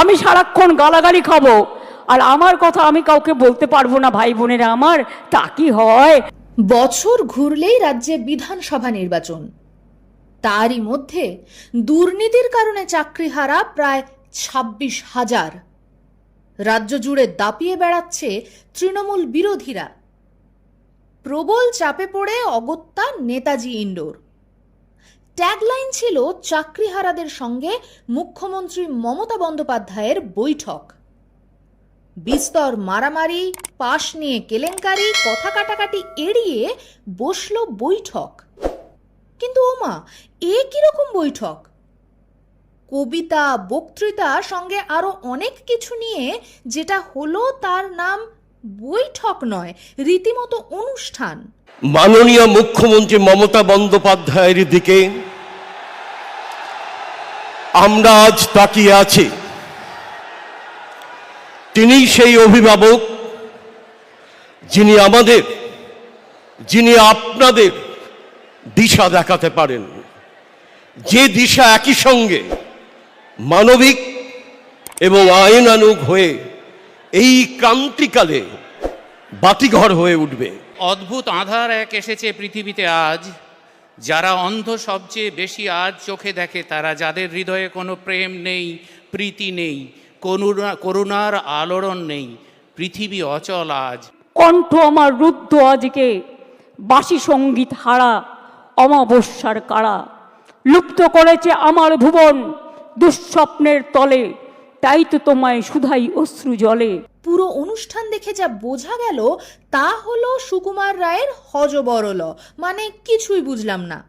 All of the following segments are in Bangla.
আমি সারাক্ষণ গালাগালি খাব। আর আমার কথা আমি কাউকে বলতে পারব না, ভাই বোনেরা আমার, তা কি হয়? বছর ঘুরলেই রাজ্যে বিধানসভা নির্বাচন। তারই মধ্যে দুর্নীতির কারণে চাকরি হারা প্রায় ছাব্বিশ হাজার। রাজ্য জুড়ে দাপিয়ে বেড়াচ্ছে তৃণমূল বিরোধীরা। প্রবল চাপে পড়ে অগত্যা নেতাজি ইন্ডোর। ট্যাগলাইন ছিল চাকরিহারাদের সঙ্গে মুখ্যমন্ত্রী মমতা বন্দ্যোপাধ্যায়ের বৈঠক। বিস্তর মারামারি, পাশ নিয়ে কেলেঙ্কারি, কথা কাটাকাটি এড়িয়ে বসল বৈঠক। কিন্তু ওমা, এ কীরকম বৈঠক? কবিতা, বক্তৃতা সঙ্গে আরও অনেক কিছু নিয়ে যেটা হলো তার নাম বৈঠক নয়, রীতিমতো অনুষ্ঠান। মাননীয় মুখ্যমন্ত্রী মমতা বন্দ্যোপাধ্যায়ের দিকে আমরা আজ তাকিয়ে আছি। তিনি সেই অভিভাবক যিনি আমাদের, যিনি আপনাদের দিশা দেখাতে পারেন। যে দিশা একই সঙ্গে মানবিক এবং আইনানুগ হয়ে এই ক্রান্তিকালে বাতিঘর হয়ে উঠবে। অদ্ভুত আধার এক এসেছে পৃথিবীতে আজ। যারা অন্ধ সবচেয়ে বেশি আজ চোখে দেখে, তারা যাদের হৃদয়ে কোনো প্রেম নেই, প্রীতি নেই, করুণা, করুণার আলোড়ন নেই, পৃথিবী অচল আজ। কণ্ঠ আমার রুদ্ধ আজকে, বাসি সংগীত হারা, অমাবস্যার কারা। লুপ্ত করেছে আমার ভুবন, দুঃস্বপ্নের তলে। তাই তো তোমায় শুধাই অশ্রু জলে। পুরো অনুষ্ঠান দেখে যা বোঝা গেল, তা হলো সুকুমার রায়ের হজবরল মানে কিছুই বুঝলাম না।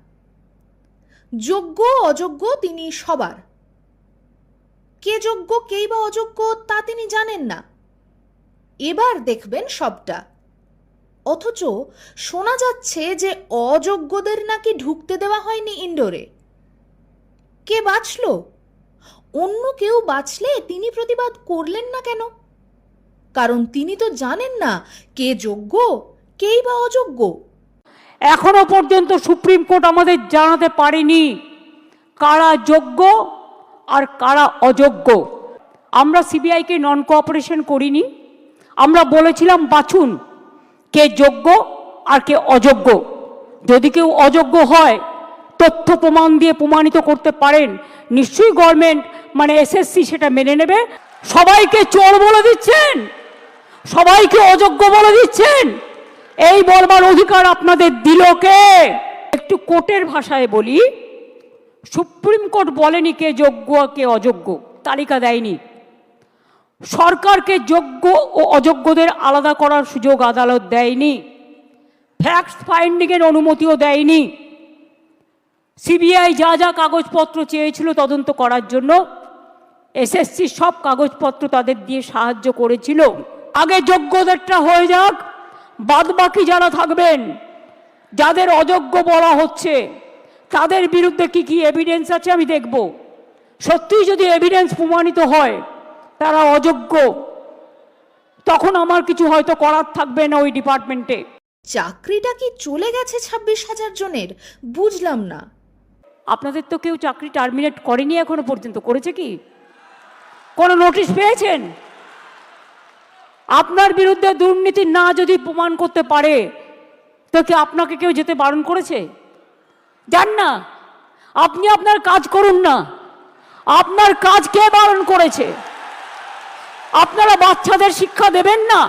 যোগ্য অযোগ্য তিনি সবার। কে যোগ্য, কেই বা অযোগ্য, তা তিনি জানেন না। এবার দেখবেন সবটা। অথচ শোনা যাচ্ছে যে অযোগ্যদের নাকি ঢুকতে দেওয়া হয়নি ইন্ডোরে কে বাঁচল? অন্য কেউ বাঁচলে তিনি প্রতিবাদ করলেন না কেন? কারণ তিনি তো জানেন না কে যোগ্য, কেই বা অযোগ্য। এখনও পর্যন্ত সুপ্রিম কোর্ট আমাদের জানাতে পারেনি কারা যোগ্য আর কারা অযোগ্য। আমরা সিবিআইকে নন কোঅপারেশন করিনি। আমরা বলেছিলাম, বাছুন কে যোগ্য আর কে অযোগ্য। যদি কেউ অযোগ্য হয় তথ্য প্রমাণ দিয়ে প্রমাণিত করতে পারেন, নিশ্চয়ই গভর্নমেন্ট মানে এসএসসি সেটা মেনে নেবে। সবাইকে চোর বলে দিচ্ছেন, সবাইকে অযোগ্য বলে দিচ্ছেন। এই বলবার অধিকার আপনাদের দিল কে? একটু কোর্টের ভাষায় বলি, সুপ্রিম কোর্ট বলেনি কে যোগ্য কে অযোগ্য, তালিকা দেয়নি। সরকারকে যোগ্য ও অযোগ্যদের আলাদা করার সুযোগ আদালত দেয়নি। ফ্যাক্ট ফাইন্ডিংয়ের অনুমতিও দেয়নি। সিবিআই যা যা কাগজপত্র চেয়েছিল তদন্ত করার জন্য এসএসসি সব কাগজপত্র তাদের দিয়ে সাহায্য করেছিল। আগে যোগ্যদেরটা হয়ে যাক বাদ বাকি যারা থাকবেন, যাদের অযোগ্য বলা হচ্ছে, তাদের বিরুদ্ধে কি কি এভিডেন্স আছে আমি দেখব। সত্যিই যদি এভিডেন্স প্রমাণিত হয়, তারা অযোগ্য, তখন আমার কিছু হয়তো করার থাকবে না ওই ডিপার্টমেন্টে চাকরিটা কি চলে গেছে ছাব্বিশ হাজার জনের? বুঝলাম না। আপনাদের তো কেউ চাকরি টার্মিনেট করেনি এখনও পর্যন্ত, করেছে কি? কোনো নোটিশ পেয়েছেন? আপনার বিরুদ্ধে দুর্নীতি না যদি প্রমাণ করতে পারে, তো কি আপনাকে কেউ যেতে বারণ করেছে? যান না, আপনি আপনার কাজ করুন না, আপনার কাজ কে বারণ করেছে? আপনারা বাচ্চাদের শিক্ষা দেবেন না,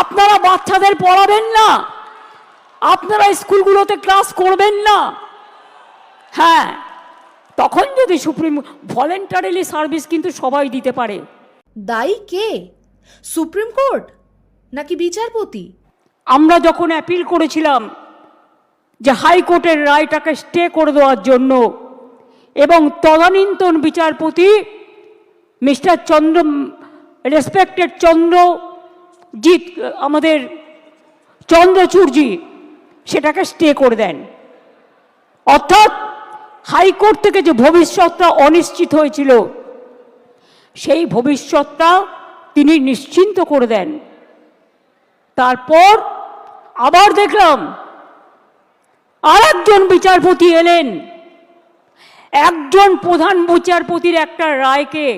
আপনারা বাচ্চাদের পড়াবেন না, আপনারা স্কুলগুলোতে ক্লাস করবেন না। হ্যাঁ তখন যদি সুপ্রিম ভলেন্টারিলি সার্ভিস কিন্তু সবাই দিতে পারে। দায়ী কে? Supreme court? নাকি বিচারপতি? আমরা যখন অ্যাপিল করেছিলাম যে হাইকোর্টের রায়টাকে স্টে করে দেওয়ার জন্য এবং তদানীন্তন বিচারপতি মিস্টার চন্দ্র রেসপেক্টেড চন্দ্র চন্দ্রজিৎ আমাদের চন্দ্রচূড়জি সেটাকে স্টে করে দেন। অর্থাৎ হাইকোর্ট থেকে যে ভবিষ্যৎটা অনিশ্চিত হয়েছিল, সেই ভবিষ্যৎটা তিনি নিশ্চিন্ত করে দেন। তারপর আবার দেখলাম আর একজন বিচারপতি এলেন। একজন প্রধান বিচারপতির একটা রায়কে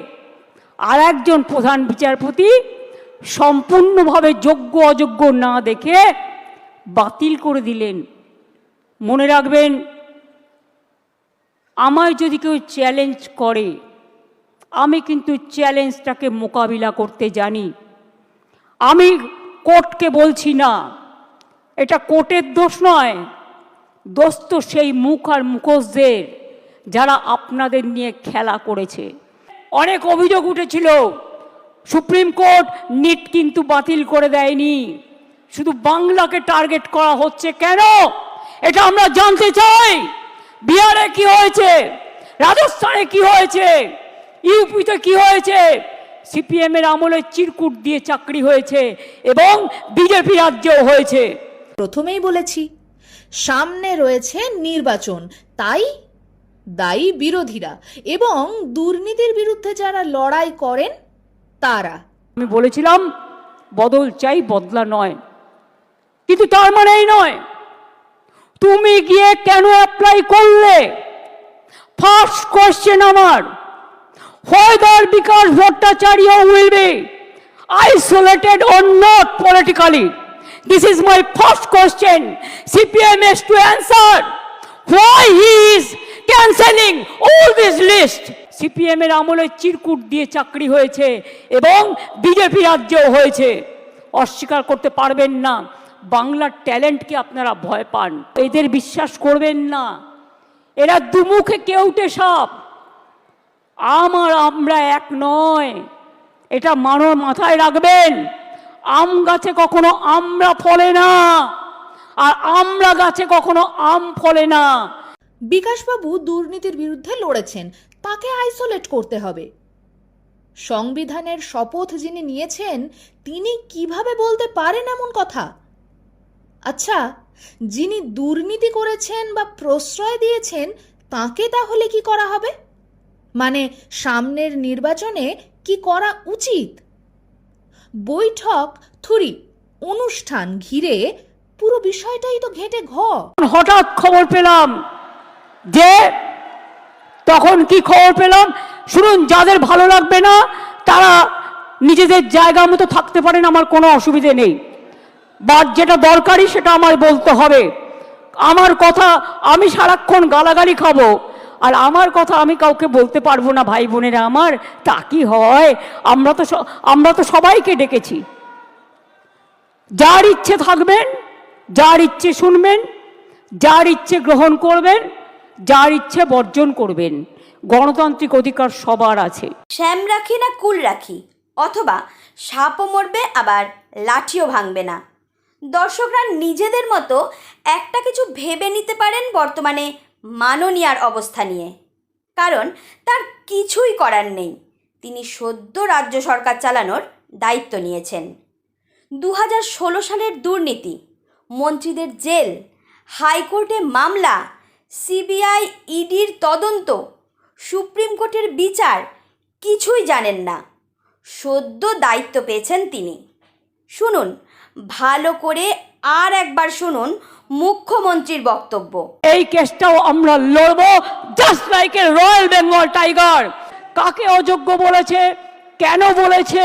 আর একজন প্রধান বিচারপতি সম্পূর্ণভাবে যোগ্য অযোগ্য না দেখে বাতিল করে দিলেন। মনে রাখবেন আমায় যদি কেউ চ্যালেঞ্জ করে, আমি কিন্তু চ্যালেঞ্জটাকে মোকাবিলা করতে জানি। আমি কোর্টকে বলছি না, এটা কোর্টের দোষ নয়। দোষ তো সেই মুখ আর মুখোশদের যারা আপনাদের নিয়ে খেলা করেছে। অনেক অভিযোগ উঠেছিল, সুপ্রিম কোর্ট নিট কিন্তু বাতিল করে দেয়নি। শুধু বাংলাকে টার্গেট করা হচ্ছে কেন? এটা আমরা জানতে চাই। বিহারে কি হয়েছে? রাজস্থানে কি হয়েছে? ইউপিতে কি হয়েছে? সিপিএম এর আমলে চিরকুট দিয়ে চাকরি হয়েছে এবং বিজেপি রাজ্যেও হয়েছে। প্রথমেই বলেছি সামনে রয়েছে নির্বাচন তাই দায়ী বিরোধীরা এবং দুর্নীতির বিরুদ্ধে যারা লড়াই করেন তারা। আমি বলেছিলাম বদল চাই বদলা নয়। কিন্তু তার মানে এই নয় তুমি গিয়ে কেন অ্যাপ্লাই করলে? ফার্স্ট কোয়েশ্চেন আমার। Whether Bikash Bhattacharya will be isolated on not politically this is my first question CPM has to answer why he is cancelling all this list CPM এর আমলে চিরকুট দিয়ে চাকরি হয়েছে এবং বিজেপি রাজ্যেও হয়েছে। অস্বীকার করতে পারবেন না। বাংলার ট্যালেন্টকে আপনারা ভয় পান। এদের বিশ্বাস করবেন না। এরা দুমুখে কেউটে সাপ। আমার আমরা এক নয়। এটা মানব মাথায় রাখবেন। আম গাছে কখনো আমরা ফলে না। আর আমরা গাছে কখনো আম ফলে না। বিকাশবাবু দুর্নীতির বিরুদ্ধে লড়েছেন। তাকে আইসোলেট করতে হবে। সংবিধানের শপথ যিনি নিয়েছেন, তিনি কীভাবে বলতে পারেন এমন কথা? আচ্ছা যিনি দুর্নীতি করেছেন বা প্রশ্রয় দিয়েছেন, তাকে তাহলে কি করা হবে? মানে সামনের নির্বাচনে কি করা উচিত? বৈঠক, থুরি, অনুষ্ঠান ঘিরে পুরো বিষয়টাই তো ঘেটে ঘ। হঠাৎ খবর পেলাম যে তখন কি খবর পেলাম? শুনুন, যাদের ভালো লাগবে না, তারা নিজেদের জায়গা মতো থাকতে পারেন, আমার কোনো অসুবিধে নেই। বা যেটা দরকারি সেটা আমার বলতে হবে। আমার কথা আমি সারাক্ষণ গালাগালি খাব, আর আমার কথা আমি কাউকে বলতে পারব না, ভাই বোনেরা আমার, তা কি হয়? আমরা তো আমরা তো সবাইকে ডেকেছি। যার ইচ্ছে থাকবেন, যার ইচ্ছে শুনবেন, যার ইচ্ছে গ্রহণ করবেন, যার ইচ্ছে বর্জন করবেন। গণতান্ত্রিক অধিকার সবার আছে। শ্যাম রাখি না কুল রাখি? অথবা সাপও মরবে, আবার লাঠিও ভাঙবে না। দর্শকরা নিজেদের মতো একটা কিছু ভেবে নিতে পারেন বর্তমানে মাননীয়ার অবস্থা নিয়ে। কারণ তার কিছুই করার নেই। তিনি সদ্য রাজ্য সরকার চালানোর দায়িত্ব নিয়েছেন। দু হাজার ষোলো সালের দুর্নীতি, মন্ত্রীদের জেল, হাইকোর্টে মামলা, সিবিআই ইডির তদন্ত, সুপ্রিম কোর্টের বিচার কিছুই জানেন না। সদ্য দায়িত্ব পেয়েছেন তিনি। শুনুন ভালো করে আর একবার শুনুন মুখ্যমন্ত্রীর বক্তব্য। এই কেসটাও আমরা লড়বো just like a royal Bengal tiger কাকে অযোগ্য বলেছে কেন বলেছে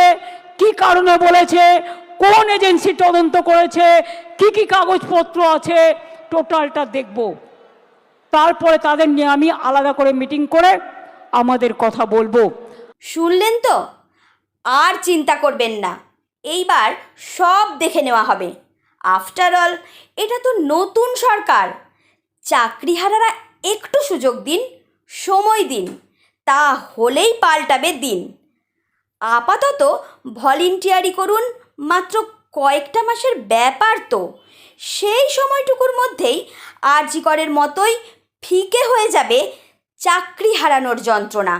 কি কারণে বলেছে কোন এজেন্সি তদন্ত করেছে কি কি কাগজপত্র আছে টোটালটা দেখব। তারপরে তাদের নিয়ে আমি আলাদা করে মিটিং করে আমাদের কথা বলব। শুনলেন তো? আর চিন্তা করবেন না। এইবার সব দেখে নেওয়া হবে। আফটার অল এটা তো নতুন সরকার। চাকরিহারারা একটু সুযোগ দিন, সময় দিন, তা হলেই পাল্টাবে দিন। আপাতত ভলেন্টিয়ারি করুন মাত্র কয়েকটা মাসের ব্যাপার তো। সেই সময়টুকুর মধ্যেই আরজিকরের মতোই ফিকে হয়ে যাবে চাকরি হারানোর যন্ত্রণা।